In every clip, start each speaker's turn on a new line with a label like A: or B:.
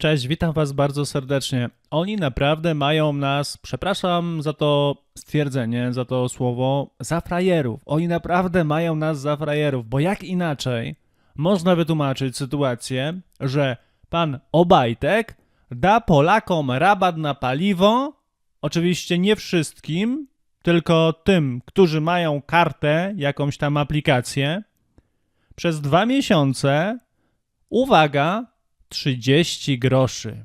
A: Cześć, witam Was bardzo serdecznie. Oni naprawdę mają nas, przepraszam za to stwierdzenie, za to słowo, za frajerów. Oni naprawdę mają nas za frajerów, bo jak inaczej można wytłumaczyć sytuację, że pan Obajtek da Polakom rabat na paliwo, oczywiście nie wszystkim, tylko tym, którzy mają kartę, jakąś tam aplikację, przez dwa miesiące, uwaga, 30 groszy.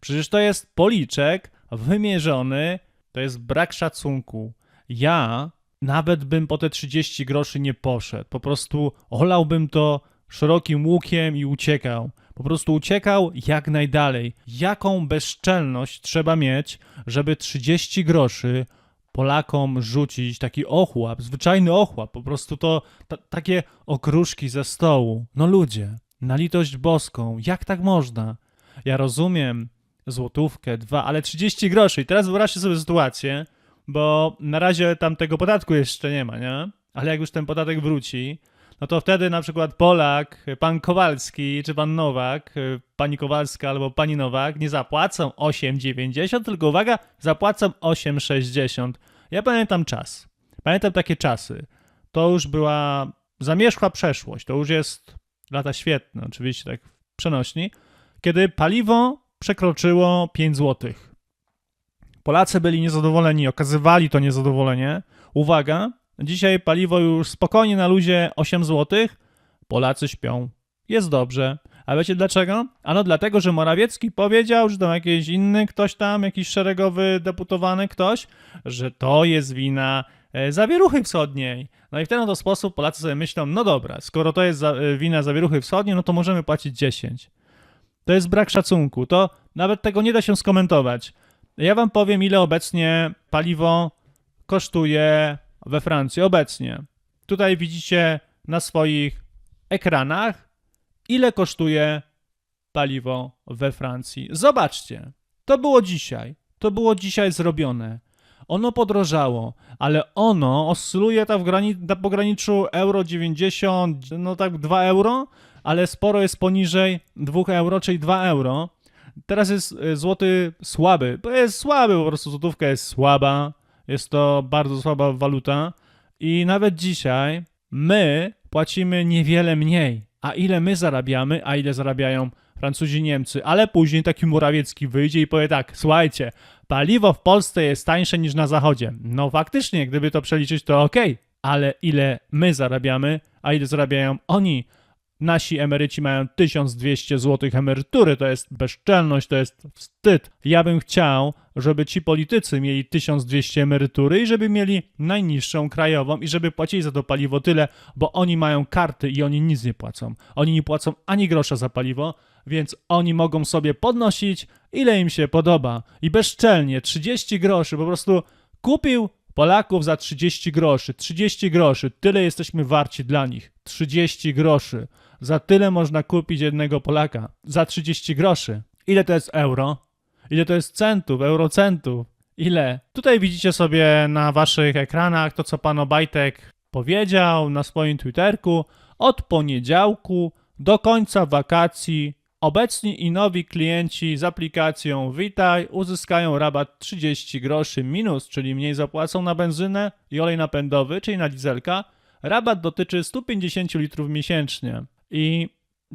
A: Przecież to jest policzek wymierzony, to jest brak szacunku. Ja nawet bym po te 30 groszy nie poszedł. Po prostu olałbym to szerokim łukiem i uciekał. Po prostu uciekał jak najdalej. Jaką bezczelność trzeba mieć, żeby 30 groszy Polakom rzucić taki ochłap, zwyczajny ochłap, po prostu to ta, takie okruszki ze stołu. No ludzie, na litość boską, jak tak można? Ja rozumiem złotówkę, dwa, ale 30 groszy. I teraz wyobraźcie sobie sytuację, bo na razie tam tego podatku jeszcze nie ma, nie? Ale jak już ten podatek wróci, no to wtedy na przykład Polak, pan Kowalski czy pan Nowak, pani Kowalska albo pani Nowak nie zapłacą 8,90, tylko uwaga, zapłacą 8,60. Ja pamiętam czas. Pamiętam takie czasy. To już była zamierzchła przeszłość. To już jest lata świetne, oczywiście tak przenośni, kiedy paliwo przekroczyło 5 zł. Polacy byli niezadowoleni, okazywali to niezadowolenie. Uwaga, dzisiaj paliwo już spokojnie na luzie 8 zł. Polacy śpią. Jest dobrze. A wiecie dlaczego? Ano dlatego, że Morawiecki powiedział, że tam jakiś inny ktoś tam, jakiś szeregowy deputowany ktoś, że to jest wina zawieruchy wschodniej. No i w ten oto sposób Polacy sobie myślą, no dobra, skoro to jest za, e, wina zawieruchy wschodniej, no to możemy płacić 10. To jest brak szacunku. To nawet tego nie da się skomentować. Ja wam powiem, ile obecnie paliwo kosztuje we Francji. Obecnie. Tutaj widzicie na swoich ekranach, ile kosztuje paliwo we Francji. Zobaczcie. To było dzisiaj. To było dzisiaj zrobione. Ono podrożało, ale ono oscyluje tak w grani- na pograniczu euro 90, no tak 2 euro, ale sporo jest poniżej 2 euro, czyli 2 euro. Teraz jest y, złoty słaby. To jest słaby, po prostu złotówka jest słaba. Jest to bardzo słaba waluta. I nawet dzisiaj my płacimy niewiele mniej. A ile my zarabiamy, a ile zarabiają Francuzi, Niemcy. Ale później taki Morawiecki wyjdzie i powie tak, słuchajcie, paliwo w Polsce jest tańsze niż na zachodzie. No faktycznie, gdyby to przeliczyć, to ok, ale ile my zarabiamy, a ile zarabiają oni? Nasi emeryci mają 1200 zł emerytury, to jest bezczelność, to jest wstyd. Ja bym chciał, żeby ci politycy mieli 1200 emerytury i żeby mieli najniższą krajową i żeby płacili za to paliwo tyle, bo oni mają karty i oni nic nie płacą. Oni nie płacą ani grosza za paliwo, więc oni mogą sobie podnosić ile im się podoba. I bezczelnie 30 groszy po prostu kupił Polaków za 30 groszy. 30 groszy, tyle jesteśmy warci dla nich. 30 groszy. Za tyle można kupić jednego Polaka. Za 30 groszy. Ile to jest euro? Ile to jest centów, eurocentów? Ile? Tutaj widzicie sobie na waszych ekranach to, co pan Obajtek powiedział na swoim Twitterku. Od poniedziałku do końca wakacji obecni i nowi klienci z aplikacją Witaj uzyskają rabat 30 groszy minus, czyli mniej zapłacą na benzynę i olej napędowy, czyli na dieselka. Rabat dotyczy 150 litrów miesięcznie. I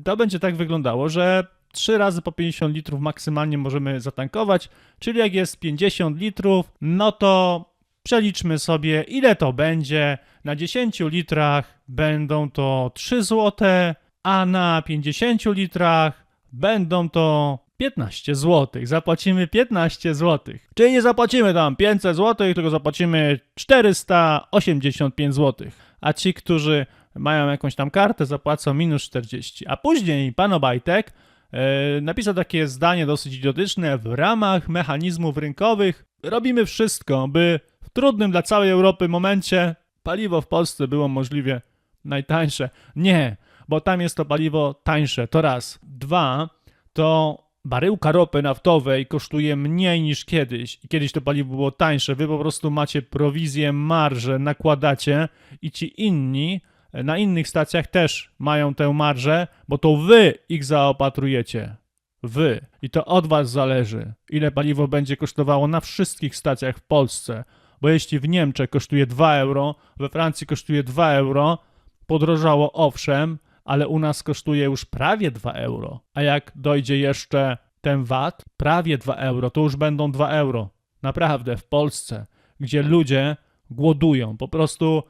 A: to będzie tak wyglądało, że 3 razy po 50 litrów maksymalnie możemy zatankować, czyli jak jest 50 litrów, no to przeliczmy sobie ile to będzie. Na 10 litrach będą to 3 zł, a na 50 litrach będą to 15 zł. Zapłacimy 15 zł. Czyli nie zapłacimy tam 500 zł, tylko zapłacimy 485 zł. A ci, którzy mają jakąś tam kartę, zapłacą minus 40. A później pan Obajtek napisał takie zdanie dosyć idiotyczne. W ramach mechanizmów rynkowych robimy wszystko, by w trudnym dla całej Europy momencie paliwo w Polsce było możliwie najtańsze. Nie, bo tam jest to paliwo tańsze. To raz. Dwa, to baryłka ropy naftowej kosztuje mniej niż kiedyś. I kiedyś to paliwo było tańsze. Wy po prostu macie prowizję, marżę, nakładacie i ci inni na innych stacjach też mają tę marżę, bo to wy ich zaopatrujecie. Wy. I to od was zależy, ile paliwo będzie kosztowało na wszystkich stacjach w Polsce. Bo jeśli w Niemczech kosztuje 2 euro, we Francji kosztuje 2 euro, podrożało owszem, ale u nas kosztuje już prawie 2 euro. A jak dojdzie jeszcze ten VAT, prawie 2 euro, to już będą 2 euro. Naprawdę, w Polsce, gdzie ludzie głodują, po prostu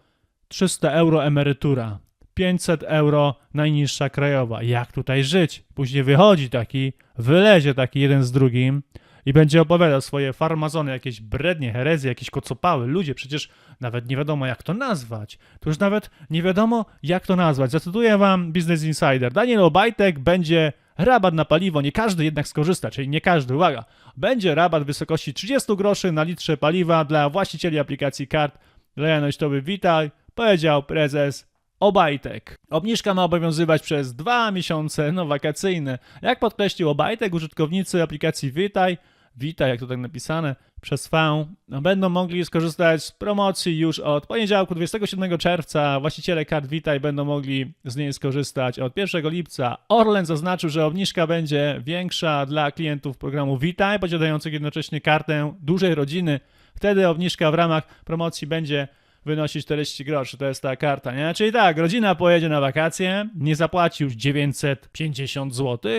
A: 300 euro emerytura, 500 euro najniższa krajowa. Jak tutaj żyć? Później wychodzi taki, wylezie taki jeden z drugim i będzie opowiadał swoje farmazony, jakieś brednie, herezje, jakieś kocopały. Ludzie, przecież nawet nie wiadomo jak to nazwać. To już nawet nie wiadomo jak to nazwać. Zacytuję wam Business Insider. Daniel Obajtek będzie rabat na paliwo, nie każdy jednak skorzysta, czyli nie każdy, uwaga, będzie rabat w wysokości 30 groszy na litrze paliwa dla właścicieli aplikacji kart lojalnościowy Witaj, powiedział prezes Obajtek. Obniżka ma obowiązywać przez dwa miesiące, no wakacyjne. Jak podkreślił Obajtek, użytkownicy aplikacji Witaj, Witaj, jak to tak napisane, przez V, no, będą mogli skorzystać z promocji już od poniedziałku 27 czerwca. Właściciele kart Witaj będą mogli z niej skorzystać od 1 lipca. Orlen zaznaczył, że obniżka będzie większa dla klientów programu Witaj, posiadających jednocześnie kartę dużej rodziny. Wtedy obniżka w ramach promocji będzie wynosi 40 groszy, to jest ta karta, nie? Czyli tak, rodzina pojedzie na wakacje, nie zapłaci już 950 zł,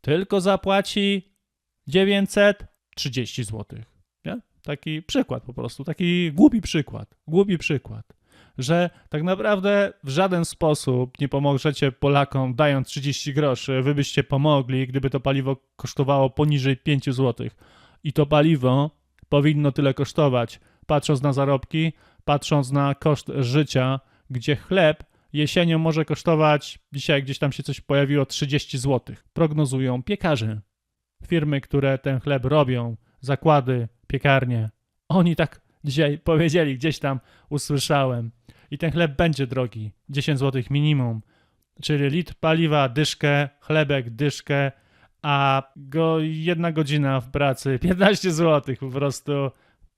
A: tylko zapłaci 930 zł, nie? Taki przykład po prostu, taki głupi przykład, głupi przykład, że tak naprawdę w żaden sposób nie pomożecie Polakom dając 30 groszy, wy byście pomogli, gdyby to paliwo kosztowało poniżej 5 zł. I to paliwo powinno tyle kosztować, patrząc na zarobki, patrząc na koszt życia, gdzie chleb jesienią może kosztować, dzisiaj gdzieś tam się coś pojawiło, 30 zł. Prognozują piekarze. Firmy, które ten chleb robią, zakłady, piekarnie. Oni tak dzisiaj powiedzieli, gdzieś tam usłyszałem. I ten chleb będzie drogi, 10 zł minimum. Czyli litr paliwa, dyszkę, chlebek, dyszkę, a go jedna godzina w pracy, 15 zł po prostu.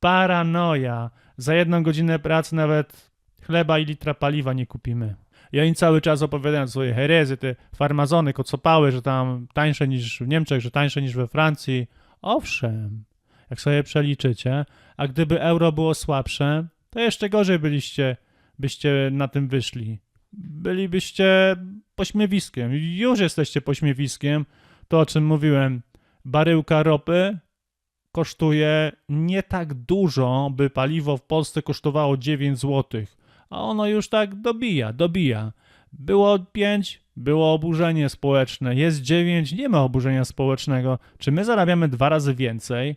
A: Paranoja. Za jedną godzinę pracy nawet chleba i litra paliwa nie kupimy. I oni cały czas opowiadają swoje herezy, te farmazony, kocopały, że tam tańsze niż w Niemczech, że tańsze niż we Francji. Owszem, jak sobie przeliczycie, a gdyby euro było słabsze, to jeszcze gorzej byliście, byście na tym wyszli. Bylibyście pośmiewiskiem. Już jesteście pośmiewiskiem. To, o czym mówiłem, baryłka ropy kosztuje nie tak dużo, by paliwo w Polsce kosztowało 9 zł. A ono już tak dobija, dobija. Było 5, było oburzenie społeczne. Jest 9, nie ma oburzenia społecznego. Czy my zarabiamy dwa razy więcej?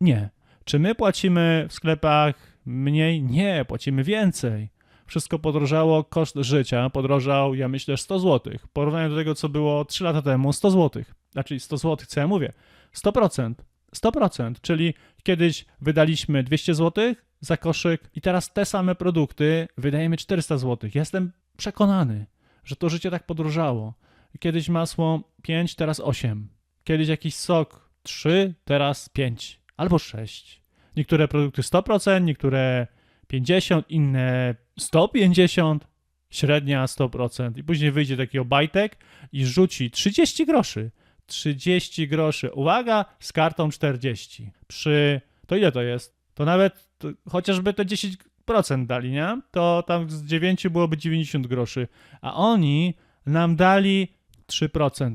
A: Nie. Czy my płacimy w sklepach mniej? Nie, płacimy więcej. Wszystko podrożało, koszt życia podrożał, ja myślę, 100 zł. W porównaniu do tego, co było 3 lata temu, 100 zł. Znaczy 100 zł, co ja mówię? 100%. 100%, czyli kiedyś wydaliśmy 200 zł za koszyk i teraz te same produkty wydajemy 400 zł. Jestem przekonany, że to życie tak podróżało. Kiedyś masło 5, teraz 8. Kiedyś jakiś sok 3, teraz 5 albo 6. Niektóre produkty 100%, niektóre 50, inne 150, średnia 100%. I później wyjdzie taki obajtek i rzuci 30 groszy. 30 groszy. Uwaga, z kartą 40. Przy. To ile to jest? To nawet to chociażby te 10% dali, nie? To tam z 9 byłoby 90 groszy. A oni nam dali 3%.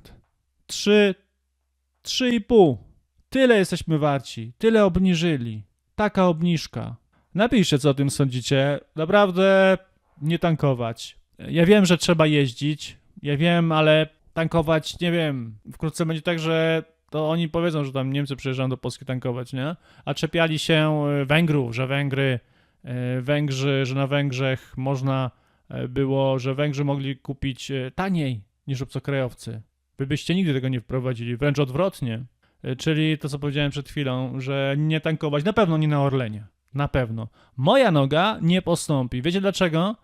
A: 3, 3,5. Tyle jesteśmy warci. Tyle obniżyli. Taka obniżka. Napiszcie, co o tym sądzicie. Naprawdę nie tankować. Ja wiem, że trzeba jeździć. Ja wiem, ale tankować, nie wiem, wkrótce będzie tak, że to oni powiedzą, że tam Niemcy przyjeżdżają do Polski tankować, nie? A czepiali się e, Węgrów, że Węgry, e, Węgrzy, że na Węgrzech można e, było, że Węgrzy mogli kupić taniej niż obcokrajowcy. Wy byście nigdy tego nie wprowadzili, wręcz odwrotnie. Czyli to, co powiedziałem przed chwilą, że nie tankować, na pewno nie na Orlenie. Na pewno. Moja noga nie postąpi. Wiecie dlaczego?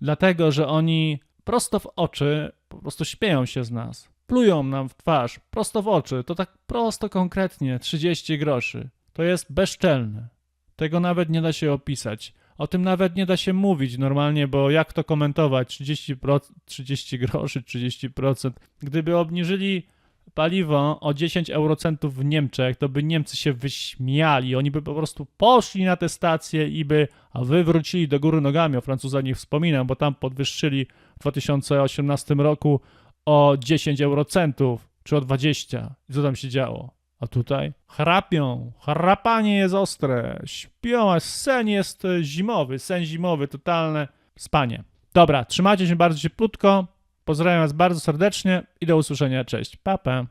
A: Dlatego, że oni prosto w oczy po prostu śpieją się z nas. Plują nam w twarz, prosto w oczy. To tak prosto, konkretnie, 30 groszy. To jest bezczelne. Tego nawet nie da się opisać. O tym nawet nie da się mówić normalnie, bo jak to komentować? 30%, 30 groszy, 30%. Gdyby obniżyli paliwo o 10 eurocentów w Niemczech, to by Niemcy się wyśmiali. Oni by po prostu poszli na te stacje i by wywrócili do góry nogami. O Francuzach nie wspominam, bo tam podwyższyli w 2018 roku o 10 eurocentów, czy o 20. I co tam się działo? A tutaj chrapią, chrapanie jest ostre, śpią, a sen jest zimowy, sen zimowy, totalne spanie. Dobra, trzymajcie się bardzo cieplutko, pozdrawiam was bardzo serdecznie i do usłyszenia, cześć, pa pa.